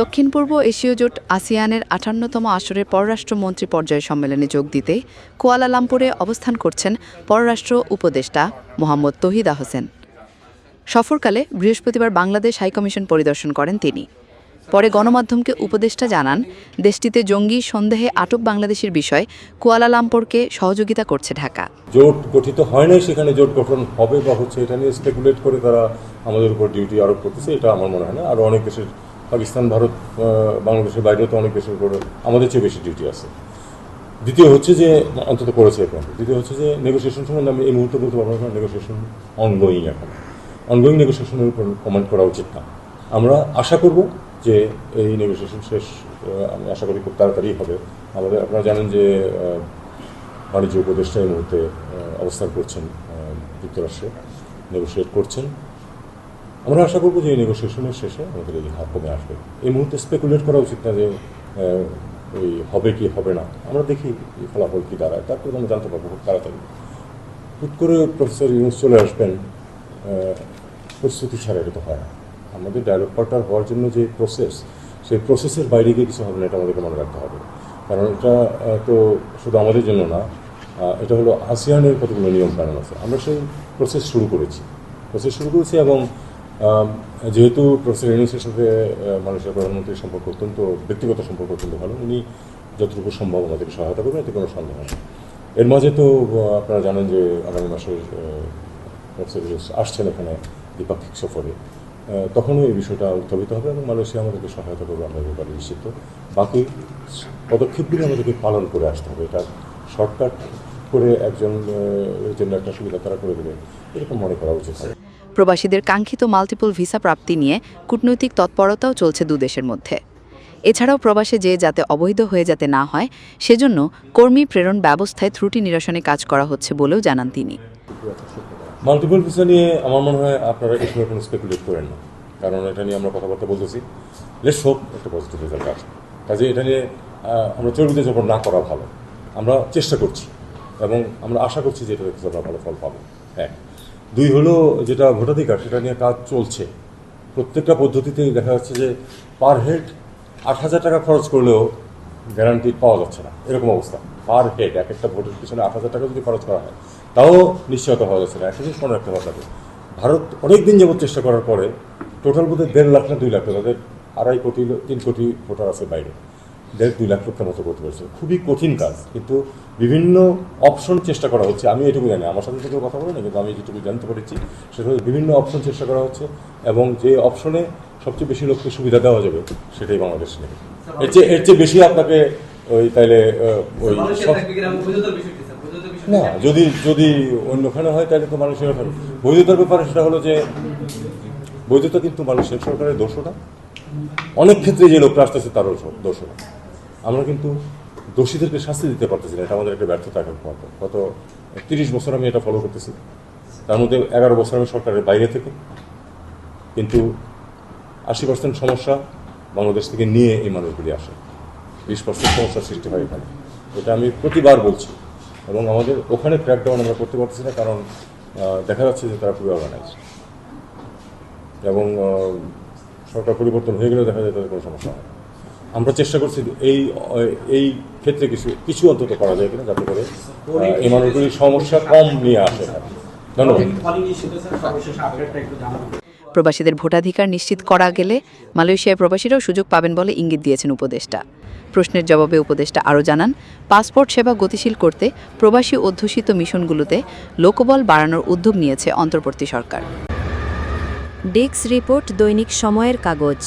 দক্ষিণ পূর্ব এশীয় জোট আসিয়ানের আটান্নতম আসরের পররাষ্ট্রমন্ত্রী পর্যায় সম্মেলনে যোগ দিতে কুয়ালালামপুরে অবস্থান করছেন পররাষ্ট্র উপদেষ্টা মোহাম্মদ তহিদা হোসেন। সফরকালে বৃহস্পতিবার বাংলাদেশ হাইকমিশন পরিদর্শন করেন তিনি। পরে গণমাধ্যমকে উপদেষ্টা জানান, দেশটিতে জঙ্গি সন্দেহে আটক বাংলাদেশের বিষয় কুয়ালালামপুরকে সহযোগিতা করছে ঢাকা। জোট গঠিত হয় নাই, সেখানে জোট গঠন হবে বা হচ্ছে এটা নিয়ে স্পেকুলেট করে তারা আমাদের উপর ডিউটি আরোপ করতেছে, এটা আমার মনে হয় না। আরও অনেক দেশের, পাকিস্তান, ভারত বাংলাদেশের বাইরেও তো অনেক দেশের উপর আমাদের চেয়ে বেশি ডিউটি আছে। দ্বিতীয় হচ্ছে যে, অন্তত করেছে এখন। দ্বিতীয় হচ্ছে যে নেগোসিয়েশন সম্বন্ধে আমি এই মুহূর্তে বলতে পারব না নেগোসিয়েশন অনগোয়িং এখন। অনগোয়িং নেগোসিয়েশনের উপর কমেন্ট করা উচিত না। আমরা আশা করব যে এই নেগোসিয়েশন শেষ আমি আশা করি খুব তাড়াতাড়ি হবে। আমাদের আপনারা জানেন যে বাণিজ্য উপদেষ্টা এই মুহূর্তে অবস্থান করছেন যুক্তরাষ্ট্রে নেগোসিয়েট করছেন। আমরা আশা করব যে এই নেগোসিয়েশনের শেষে আমাদের এই হার কমে আসবে। এই মুহূর্তে স্পেকুলেট করা উচিত না যে ওই হবে কি, হবে না। আমরা দেখি ফলাফল কি দাঁড়ায়। তারপরে আমরা জানতে পারব খুব তাড়াতাড়ি। হুট করে প্রফেসর ইউনুস চলে আসবেন প্রস্তুতি ছাড়া এটা তো হয় না। আমাদের ডায়লগ পার্টনার হওয়ার জন্য যে প্রসেস সেই প্রসেসের বাইরে গিয়ে কিছু হবে না, এটা আমাদেরকে মনে রাখতে হবে। কারণ এটা তো শুধু আমাদের জন্য না এটা হলো আসিয়ানের কতগুলো নিয়ম কানুন আছে। আমরা সেই প্রসেস শুরু করেছি। প্রসেস শুরু করেছি এবং যেহেতু প্রফেসর ইউনুসের সাথে মালয়েশিয়ার প্রধানমন্ত্রীর সম্পর্ক অত্যন্ত, ব্যক্তিগত সম্পর্ক অত্যন্ত ভালো, উনি যতটুকু সম্ভব আমাদেরকে সহায়তা করবেন, এতে কোনো সন্দেহ নেই। এর মাঝে তো আপনারা জানেন যে আগামী মাসে আসছেন এখানে দ্বিপাক্ষিক সফরে। তখনও এই বিষয়টা উত্থাপিত হবে এবং মালয়েশিয়া আমাদেরকে সহায়তা করবে আমরা ব্যাপারে নিশ্চিত। বাকি পদক্ষেপগুলি আমাদেরকে পালন করে আসতে হবে। এটা শর্টকাট করে একজন জন্য একটা সুবিধা তারা করে দেবে, এরকম মনে করা উচিত। প্রবাসীদের কাঙ্ক্ষিত মাল্টিপল ভিসা প্রাপ্তি নিয়ে কূটনৈতিক তৎপরতাও চলছে দুদেশের মধ্যে। এছাড়াও প্রবাসে যে যাতে অবৈধ হয়ে যাতে না হয়, সেজন্য কর্মী প্রেরণ ব্যবস্থায় ত্রুটি নিরসনে কাজ করা হচ্ছে বলেও জানান তিনি। মাল্টিপল ভিসা নিয়ে আমার মনে হয় আপনারা এই সময় কোনো স্পেকুলেট করেন না। কারণ এটা নিয়ে আমরা কথাবার্তা বলতেছি। লেটস হোপ একটা পজিটিভ রেজাল্ট আছে কাজে এটা নিয়ে আমরা চর্বিতে যখন না করা ভালো, আমরা চেষ্টা করছি। এবং আমরা আশা করছি যে এটা থেকে আমরা ভালো ফল পাবো। হ্যাঁ দুই হলো যেটা ভোটাধিকার, সেটা নিয়ে কাজ চলছে। প্রত্যেকটা পদ্ধতিতেই দেখা যাচ্ছে যে পার হেড আট হাজার টাকা খরচ করলেও গ্যারান্টি পাওয়া যাচ্ছে না। এরকম অবস্থা। পার হেড, এক একটা ভোটের পিছনে আট হাজার টাকা যদি খরচ করা হয়, তাও নিশ্চয়তা পাওয়া যাচ্ছে না। একটা জিনিস মনে রাখতে হবে ভারত অনেক দিন যাবত চেষ্টা করার পরে টোটাল বোধহয় দেড় লাখ না দুই লাখ তাদের আড়াই কোটি, তিন কোটি ভোটার আছে বাইরে। দেড় দুই লাখ লোকের মতো করতে পারছে খুবই কঠিন কাজ, কিন্তু বিভিন্ন অপশন চেষ্টা করা হচ্ছে। আমি এটুকু জানি আমার সাথে কেউ কথা বলে না, কিন্তু আমি যেটুকু জানতে পেরেছি, সেটা বিভিন্ন অপশন চেষ্টা করা হচ্ছে এবং যে অপশনে সবচেয়ে বেশি লোককে সুবিধা দেওয়া যাবে সেটাই বাংলাদেশ নেবে এর চেয়ে এর চেয়ে বেশি আপনাকে ওই তাইলে ওই না? যদি যদি অন্যখানে হয় তাহলে তো মানুষের ব্যাপারে বৈধতার ব্যাপারে সেটা হলো যে বৈধতা কিন্তু মানুষের সরকারের দোষও না অনেক ক্ষেত্রে যে লোকটা আসতেছে তারও দোষও না আমরা কিন্তু দোষীদেরকে শাস্তি দিতে পারতেছি না এটা আমাদের একটা ব্যর্থতা এখন। গত তিরিশ বছর আমি এটা ফলো করতেছি। তার মধ্যে এগারো বছর আমি সরকারের বাইরে থেকে। কিন্তু আশি পার্সেন্ট সমস্যা বাংলাদেশ থেকে নিয়ে এই মানুষগুলি আসে। বিশ পার্সেন্ট সমস্যার সৃষ্টি হয় এখানে। এটা আমি প্রতিবার বলছি। এবং আমাদের ওখানে ক্র্যাকডাউন আমরা করতে পারতেছি না কারণ দেখা যাচ্ছে যে তারা খুবই অর্গানাইজ এবং সরকার পরিবর্তন হয়ে গেলেও দেখা যায় তাদের কোনো সমস্যা হয় আমরা চেষ্টা করছি এই এই ক্ষেত্রে কিছু কিছু অন্তত করা যায় কিনা যাতে করে এই মানুষগুলির সমস্যা কম নিয়ে আসে। ধন্যবাদ। প্রবাসীদের ভোটাধিকার নিশ্চিত করা গেলে মালয়েশিয়ায় প্রবাসীরাও সুযোগ পাবেন বলে ইঙ্গিত দিয়েছেন উপদেষ্টা। প্রশ্নের জবাবে উপদেষ্টা আরও জানান, পাসপোর্ট সেবা গতিশীল করতে প্রবাসী অধ্যুষিত মিশনগুলোতে লোকবল বাড়ানোর উদ্যোগ নিয়েছে অন্তর্বর্তী সরকার। ডেস্ক রিপোর্ট দৈনিক সময়ের কাগজ।